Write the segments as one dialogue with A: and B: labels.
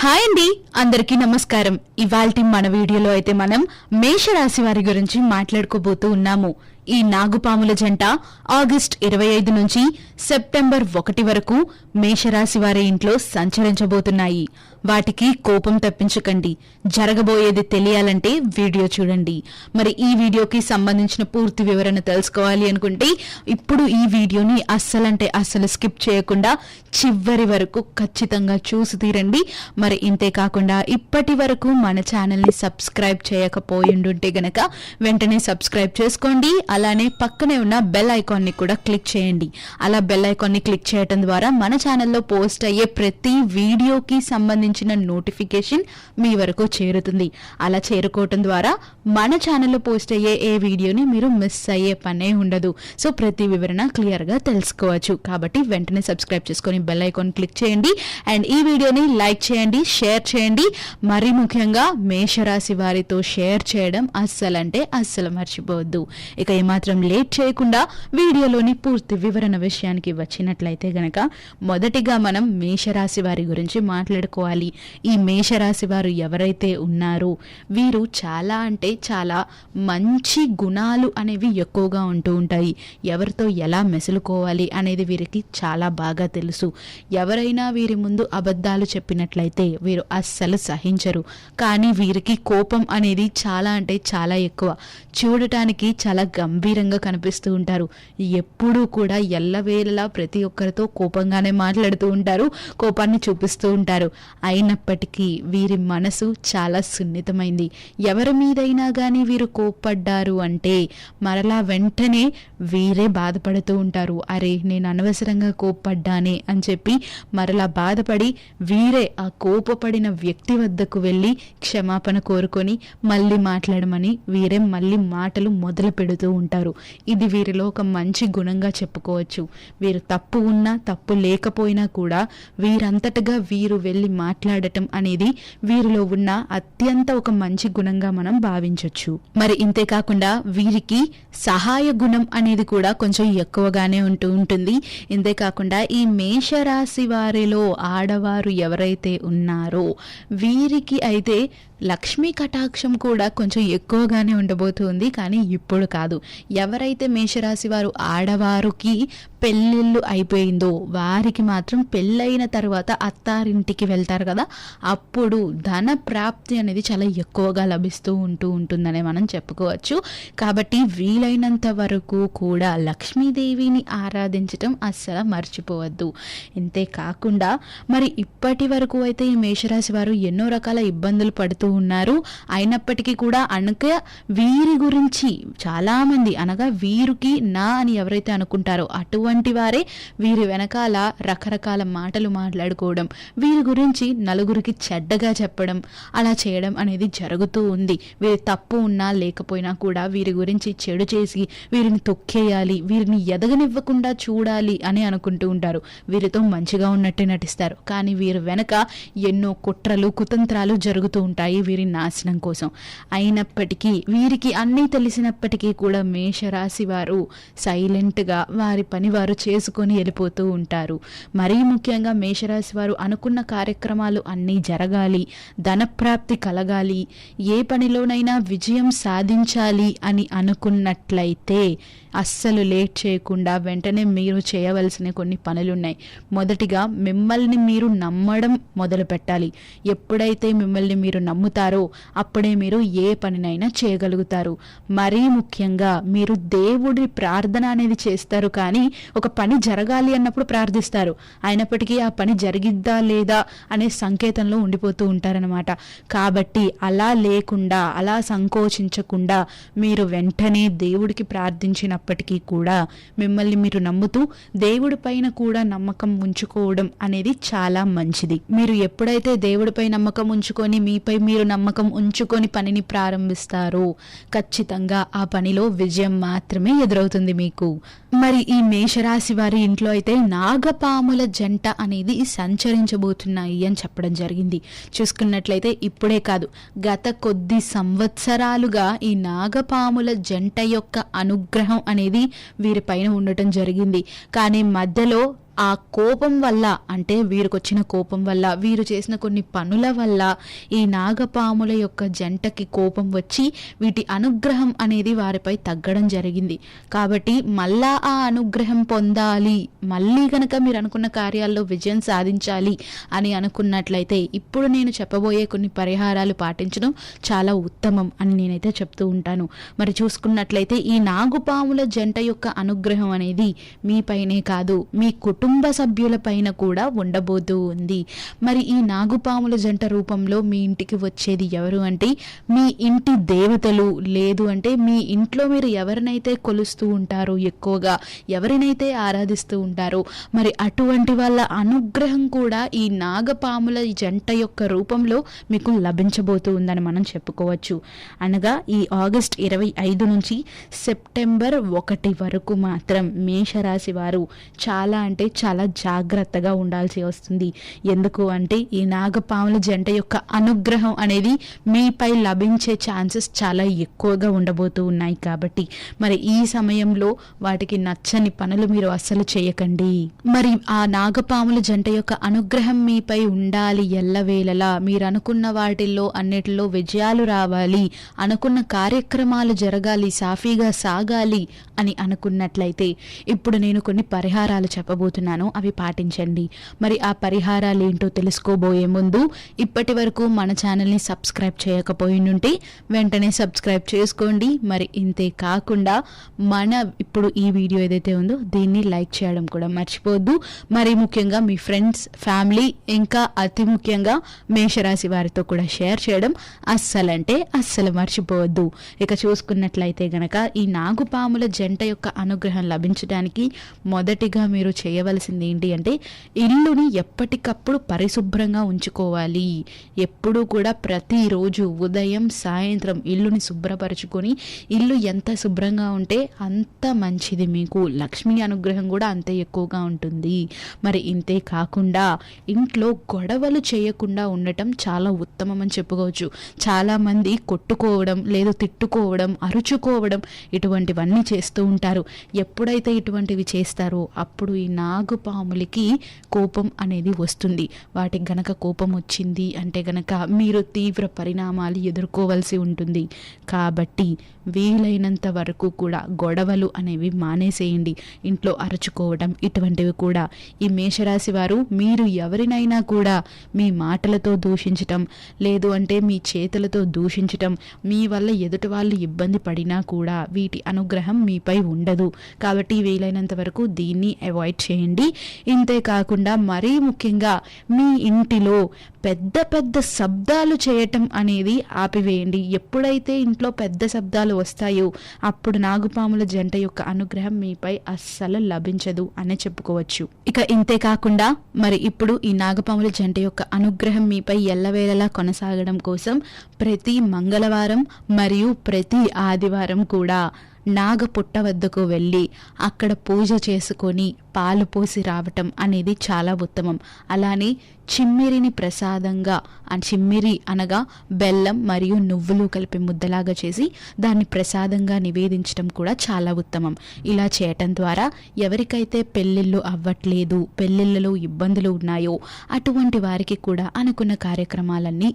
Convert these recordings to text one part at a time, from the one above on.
A: Hi అండి అందరికీ నమస్కారం. ఇవాల్టి మన వీడియోలో అయితే మనం మేషరాశి వారి గురించి మాట్లాడుకోబోతూ ఉన్నాము. ఈ నాగుపాముల జంట ఆగస్ట్ ఇరవై ఐదు నుంచి సెప్టెంబర్ ఒకటి వరకు మేషరాశి వారి ఇంట్లో సంచరించబోతున్నాయి. వాటికి కోపం తప్పించకండి. జరగబోయేది తెలియాలంటే వీడియో చూడండి. మరి ఈ వీడియోకి సంబంధించిన పూర్తి వివరణ తెలుసుకోవాలి అనుకుంటే ఇప్పుడు ఈ వీడియోని అస్సలంటే అస్సలు స్కిప్ చేయకుండా చివరి వరకు ఖచ్చితంగా చూసి తీరండి. మరి ఇంతే కాకుండా ఇప్పటి వరకు మన ఛానల్ని సబ్స్క్రైబ్ చేయకపోయిండుంటే గనక వెంటనే సబ్స్క్రైబ్ చేసుకోండి. అలానే పక్కనే ఉన్న బెల్ ఐకాన్ని కూడా క్లిక్ చేయండి. అలా బెల్ ఐకాన్ని క్లిక్ చేయడం ద్వారా మన ఛానల్లో పోస్ట్ అయ్యే ప్రతి వీడియోకి సంబంధించిన నోటిఫికేషన్ మీ వరకు చేరుతుంది. అలా చేరుకోవటం ద్వారా మన ఛానల్లో పోస్ట్ అయ్యే ఏ వీడియోని మీరు మిస్ అయ్యే పనే ఉండదు. సో ప్రతి వివరణ క్లియర్గా తెలుసుకోవచ్చు. కాబట్టి వెంటనే సబ్స్క్రైబ్ చేసుకొని బెల్ ఐకాన్ క్లిక్ చేయండి. అండ్ ఈ వీడియోని లైక్ చేయండి షేర్ చేయండి. మరీ ముఖ్యంగా మేషరాశి వారితో షేర్ చేయడం అస్సలంటే అస్సలు మర్చిపోవద్దు. ఇక ఏమాత్రం లేట్ చేయకుండా వీడియోలోని పూర్తి వివరణ విషయానికి వచ్చినట్లయితే గనక మొదటిగా మనం మేషరాశి వారి గురించి మాట్లాడుకోవాలి. ఈ మేషరాశి వారు ఎవరైతే ఉన్నారో వీరు చాలా అంటే చాలా మంచి గుణాలు అనేవి ఎక్కువగా ఉంటూ ఉంటాయి. ఎవరితో ఎలా మెసులుకోవాలి అనేది వీరికి చాలా బాగా తెలుసు. ఎవరైనా వీరి ముందు అబద్ధాలు చెప్పినట్లయితే వీరు అస్సలు సహించరు. కానీ వీరికి కోపం అనేది చాలా అంటే చాలా ఎక్కువ. చూడటానికి చాలా గంభీరంగా కనిపిస్తూ ఉంటారు. ఎప్పుడూ కూడా ఎల్లవేళలా ప్రతి ఒక్కరితో కోపంగానే మాట్లాడుతూ ఉంటారు కోపాన్ని చూపిస్తూ ఉంటారు. అయినప్పటికీ వీరి మనసు చాలా సున్నితమైంది. ఎవరి మీదైనా కానీ వీరు కోప్పడ్డారు అంటే మరలా వెంటనే వీరే బాధపడుతూ ఉంటారు. అరే నేను అనవసరంగా కోప్పడ్డానే అని చెప్పి మరలా బాధపడి వీరే ఆ కోపపడిన వ్యక్తి వద్దకు వెళ్ళి క్షమాపణ కోరుకొని మళ్ళీ మాట్లాడమని వీరే మళ్ళీ మాటలు మొదలు పెడుతూ ఉంటారు. ఇది వీరిలో ఒక మంచి గుణంగా చెప్పుకోవచ్చు. వీరు తప్పు ఉన్నా తప్పు లేకపోయినా కూడా వీరంతటగా వీరు వెళ్ళి మాట్లాడటం అనేది వీరిలో ఉన్న అత్యంత ఒక మంచి గుణంగా మనం భావించవచ్చు మరి ఇంతే కాకుండా వీరికి సహాయ గుణం అనేది కూడా కొంచెం ఎక్కువగానే ఉంటూ ఉంటుంది. ఇంతే కాకుండా ఈ మేషరాశి వారిలో ఆడవారు ఎవరైతే ఉన్నారో వీరికి అయితే లక్ష్మీ కటాక్షం కూడా కొంచెం ఎక్కువగానే ఉండబోతుంది కానీ ఇప్పుడు కాదు. ఎవరైతే మేషరాశి వారు ఆడవారికి పెళ్ళిళ్ళు అయిపోయిందో వారికి మాత్రం పెళ్ళైన తర్వాత అత్తారింటికి వెళ్తారు కదా అప్పుడు ధన ప్రాప్తి అనేది చాలా ఎక్కువగా లభిస్తూ ఉంటూ ఉంటుందనే మనం చెప్పుకోవచ్చు. కాబట్టి వీలైనంత వరకు కూడా లక్ష్మీదేవిని ఆరాధించటం అస్సలు మర్చిపోవద్దు. ఇంతే కాకుండా మరి ఇప్పటి వరకు అయితే ఈ మేషరాశి వారు ఎన్నో రకాల ఇబ్బందులు పడుతూ ఉన్నారు. అయినప్పటికీ కూడా అనక వీరి గురించి చాలామంది అనగా వీరికి నా అని ఎవరైతే అనుకుంటారో అటువంటి వారే వీరి వెనకాల రకరకాల మాటలు మాట్లాడుకోవడం వీరి గురించి నలుగురికి చెడ్డగా చెప్పడం అలా చేయడం అనేది జరుగుతూ ఉంది. వీరి తప్పు ఉన్నా లేకపోయినా కూడా వీరి గురించి చెడు చేసి వీరిని తొక్కేయాలి వీరిని ఎదగనివ్వకుండా చూడాలి అని అనుకుంటూ ఉంటారు. వీరితో మంచిగా ఉన్నట్టే నటిస్తారు. కానీ వీరి వెనక ఎన్నో కుట్రలు కుతంత్రాలు జరుగుతూ ఉంటాయి. వీరి నాశనం కోసం. అయినప్పటికీ వీరికి అన్నీ తెలిసినప్పటికీ కూడా మేషరాశి వారు సైలెంట్గా వారి పని వారు చేసుకొని వెళ్ళిపోతూ ఉంటారు. మరీ ముఖ్యంగా మేషరాశి వారు అనుకున్న కార్యక్రమాలు అన్నీ జరగాలి ధనప్రాప్తి కలగాలి ఏ పనిలోనైనా విజయం సాధించాలి అని అనుకున్నట్లయితే అస్సలు లేట్ చేయకుండా వెంటనే మీరు చేయవలసిన కొన్ని పనులున్నాయి. మొదటిగా మిమ్మల్ని మీరు నమ్మడం మొదలు పెట్టాలి. ఎప్పుడైతే మిమ్మల్ని మీరు నమ్ముతారో అప్పుడే మీరు ఏ పనినైనా చేయగలుగుతారు. మరీ ముఖ్యంగా మీరు దేవుడి ప్రార్థన అనేది చేస్తారు కానీ ఒక పని జరగాలి అన్నప్పుడు ప్రార్థిస్తారు. అయినప్పటికీ ఆ పని జరిగిద్దా లేదా అనే సంకేతంలో ఉండిపోతూ ఉంటారనమాట కాబట్టి అలా లేకుండా అలా సంకోచించకుండా మీరు వెంటనే దేవుడికి ఉన్నప్పటికీ కూడా మిమ్మల్ని మీరు నమ్ముతూ దేవుడి పైన కూడా నమ్మకం ఉంచుకోవడం అనేది చాలా మంచిది. మీరు ఎప్పుడైతే దేవుడిపై నమ్మకం ఉంచుకొని మీపై మీరు నమ్మకం ఉంచుకొని పనిని ప్రారంభిస్తారో ఖచ్చితంగా ఆ పనిలో విజయం మాత్రమే ఎదురవుతుంది మీకు. మరి ఈ మేషరాశి వారి ఇంట్లో అయితే నాగపాముల జంట అనేది సంచరించబోతున్నాయి అని చెప్పడం జరిగింది. చూసుకున్నట్లయితే ఇప్పుడే కాదు గత కొద్ది సంవత్సరాలుగా ఈ నాగపాముల జంట యొక్క అనుగ్రహం అనేది వీరిపైన ఉండటం జరిగింది. కానీ మధ్యలో ఆ కోపం వల్ల అంటే వీరికొచ్చిన కోపం వల్ల వీరు చేసిన కొన్ని పనుల వల్ల ఈ నాగపాముల యొక్క జంటకి కోపం వచ్చి వీటి అనుగ్రహం అనేది వారిపై తగ్గడం జరిగింది. కాబట్టి మళ్ళా ఆ అనుగ్రహం పొందాలి మళ్ళీ గనక మీరు అనుకున్న కార్యాల్లో విజయం సాధించాలి అని అనుకున్నట్లయితే ఇప్పుడు నేను చెప్పబోయే కొన్ని పరిహారాలు పాటించడం చాలా ఉత్తమం అని నేనైతే చెప్తూ ఉంటాను. మరి చూసుకున్నట్లయితే ఈ నాగుపాముల జంట యొక్క అనుగ్రహం అనేది మీపైనే కాదు మీ కుటుంబ సభ్యుల పైన కూడా ఉండబోతూ ఉంది. మరి ఈ నాగుపాముల జంట రూపంలో మీ ఇంటికి వచ్చేది ఎవరు అంటే మీ ఇంటి దేవతలు లేదు అంటే మీ ఇంట్లో మీరు ఎవరినైతే కొలుస్తూ ఉంటారో ఎక్కువగా ఎవరినైతే ఆరాధిస్తూ ఉంటారో మరి అటువంటి వాళ్ళ అనుగ్రహం కూడా ఈ నాగపాముల జంట యొక్క రూపంలో మీకు లభించబోతూ ఉందని మనం చెప్పుకోవచ్చు. అనగా ఈ ఆగస్ట్ ఇరవై ఐదు నుంచి సెప్టెంబర్ ఒకటి వరకు మాత్రం మేషరాశి వారు చాలా అంటే చాలా జాగ్రత్తగా ఉండాల్సి వస్తుంది. ఎందుకు అంటే ఈ నాగపాముల జంట యొక్క అనుగ్రహం అనేది మీపై లభించే ఛాన్సెస్ చాలా ఎక్కువగా ఉండబోతూ ఉన్నాయి కాబట్టి మరి ఈ సమయంలో వాటికి నచ్చని పనులు మీరు అస్సలు చేయకండి. మరి ఆ నాగపాముల జంట యొక్క అనుగ్రహం మీపై ఉండాలి ఎల్లవేళలా. మీరు అనుకున్న వాటిల్లో అన్నిటిలో విజయాలు రావాలి. అనుకున్న కార్యక్రమాలు జరగాలి. సాఫీగా సాగాలి అని అనుకున్నట్లయితే ఇప్పుడు నేను కొన్ని పరిహారాలు చెప్పబోతున్నాను. అవి పాటించండి. మరి ఆ పరిహారాలు ఏంటో తెలుసుకోబోయే ముందు ఇప్పటి వరకు మన ఛానల్ని సబ్స్క్రైబ్ చేయకపోయినుంటే వెంటనే సబ్స్క్రైబ్ చేసుకోండి. మరి ఇంతే కాకుండా మన ఇప్పుడు ఈ వీడియో ఏదైతే ఉందో దీన్ని లైక్ చేయడం కూడా మర్చిపోవద్దు. మరి ముఖ్యంగా మీ ఫ్రెండ్స్ ఫ్యామిలీ ఇంకా అతి ముఖ్యంగా మేషరాశి వారితో కూడా షేర్ చేయడం అస్సలంటే అస్సలు మర్చిపోవద్దు. ఇక చూసుకున్నట్లయితే గనక ఈ నాగుపాముల జంట యొక్క అనుగ్రహం లభించడానికి మొదటిగా మీరు చేయవలసింది ఏంటి అంటే ఇల్లుని ఎప్పటికప్పుడు పరిశుభ్రంగా ఉంచుకోవాలి. ఎప్పుడూ కూడా ప్రతిరోజు ఉదయం సాయంత్రం ఇల్లుని శుభ్రపరచుకొని ఇల్లు ఎంత శుభ్రంగా ఉంటే అంత మంచిది మీకు. లక్ష్మీ అనుగ్రహం కూడా అంతే ఎక్కువగా ఉంటుంది. మరి ఇంతే కాకుండా ఇంట్లో గొడవలు చేయకుండా ఉండటం చాలా ఉత్తమం అని చెప్పుకోవచ్చు. చాలామంది కొట్టుకోవడం లేదు తిట్టుకోవడం అరుచుకోవడం ఇటువంటివన్నీ చేస్తూ ఉంటారు. ఎప్పుడైతే ఇటువంటివి చేస్తారో అప్పుడు ఈ నా నాగుపాములకి కోపం అనేది వస్తుంది. వాటికి గనక కోపం వచ్చింది అంటే గనక మీరు తీవ్ర పరిణామాలు ఎదుర్కోవాల్సి ఉంటుంది. కాబట్టి వీలైనంత వరకు కూడా గొడవలు అనేవి మానేసేయండి. ఇంట్లో అరుచుకోవడం ఇటువంటివి కూడా. ఈ మేషరాశి వారు మీరు ఎవరినైనా కూడా మీ మాటలతో దూషించటం లేదు అంటే మీ చేతులతో దూషించటం మీ వల్ల ఎదుటి వాళ్ళు ఇబ్బంది పడినా కూడా వీటి అనుగ్రహం మీపై ఉండదు. కాబట్టి వీలైనంత వరకు దీన్ని అవాయిడ్ చేయండి. చేయండి. ఇంతేకాకుండా మరీ ముఖ్యంగా మీ ఇంటిలో పెద్ద పెద్ద శబ్దాలు చేయటం అనేది ఆపివేయండి. ఎప్పుడైతే ఇంట్లో పెద్ద శబ్దాలు వస్తాయో అప్పుడు నాగుపాముల జంట యొక్క అనుగ్రహం మీపై అస్సలు లభించదు అని చెప్పుకోవచ్చు. ఇక ఇంతే కాకుండా మరి ఇప్పుడు ఈ నాగపాముల జంట యొక్క అనుగ్రహం మీపై ఎల్లవేళలా కొనసాగడం కోసం ప్రతి మంగళవారం మరియు ప్రతి ఆదివారం కూడా నాగ పుట్ట వద్దకు వెళ్ళి అక్కడ పూజ చేసుకొని పాలు పోసి రావటం అనేది చాలా ఉత్తమం. అలానే చిమ్మిరిని ప్రసాదంగా చిమ్మిరి అనగా బెల్లం మరియు నువ్వులు కలిపి ముద్దలాగా చేసి దాన్ని ప్రసాదంగా నివేదించడం కూడా చాలా ఉత్తమం. ఇలా చేయటం ద్వారా ఎవరికైతే పెళ్ళిళ్ళు అవ్వట్లేదు పెళ్ళిళ్ళలో ఇబ్బందులు ఉన్నాయో అటువంటి వారికి కూడా అనుకున్న కార్యక్రమాలన్నీ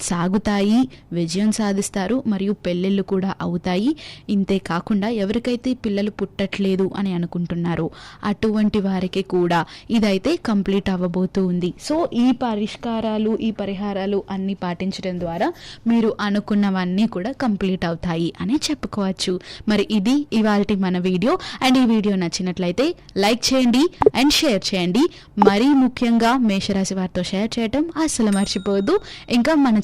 A: సాగుతాయి విజయం సాధిస్తారు మరియు పెళ్ళిళ్ళు కూడా అవుతాయి. ఇంతే కాకుండా ఎవరికైతే పిల్లలు పుట్టట్లేదు అని అనుకుంటున్నారో అటువంటి వారికి కూడా ఇదైతే కంప్లీట్ అవ్వబోతూ ఉంది. సో ఈ పరిష్కారాలు ఈ పరిహారాలు అన్ని పాటించడం ద్వారా మీరు అనుకున్నవన్నీ కూడా కంప్లీట్ అవుతాయి అని చెప్పుకోవచ్చు. మరి ఇది ఇవాళ మన వీడియో. అండ్ ఈ వీడియో నచ్చినట్లయితే లైక్ చేయండి అండ్ షేర్ చేయండి. మరీ ముఖ్యంగా మేషరాశి వారితో షేర్ చేయటం అస్సలు మర్చిపోవద్దు. ఇంకా మన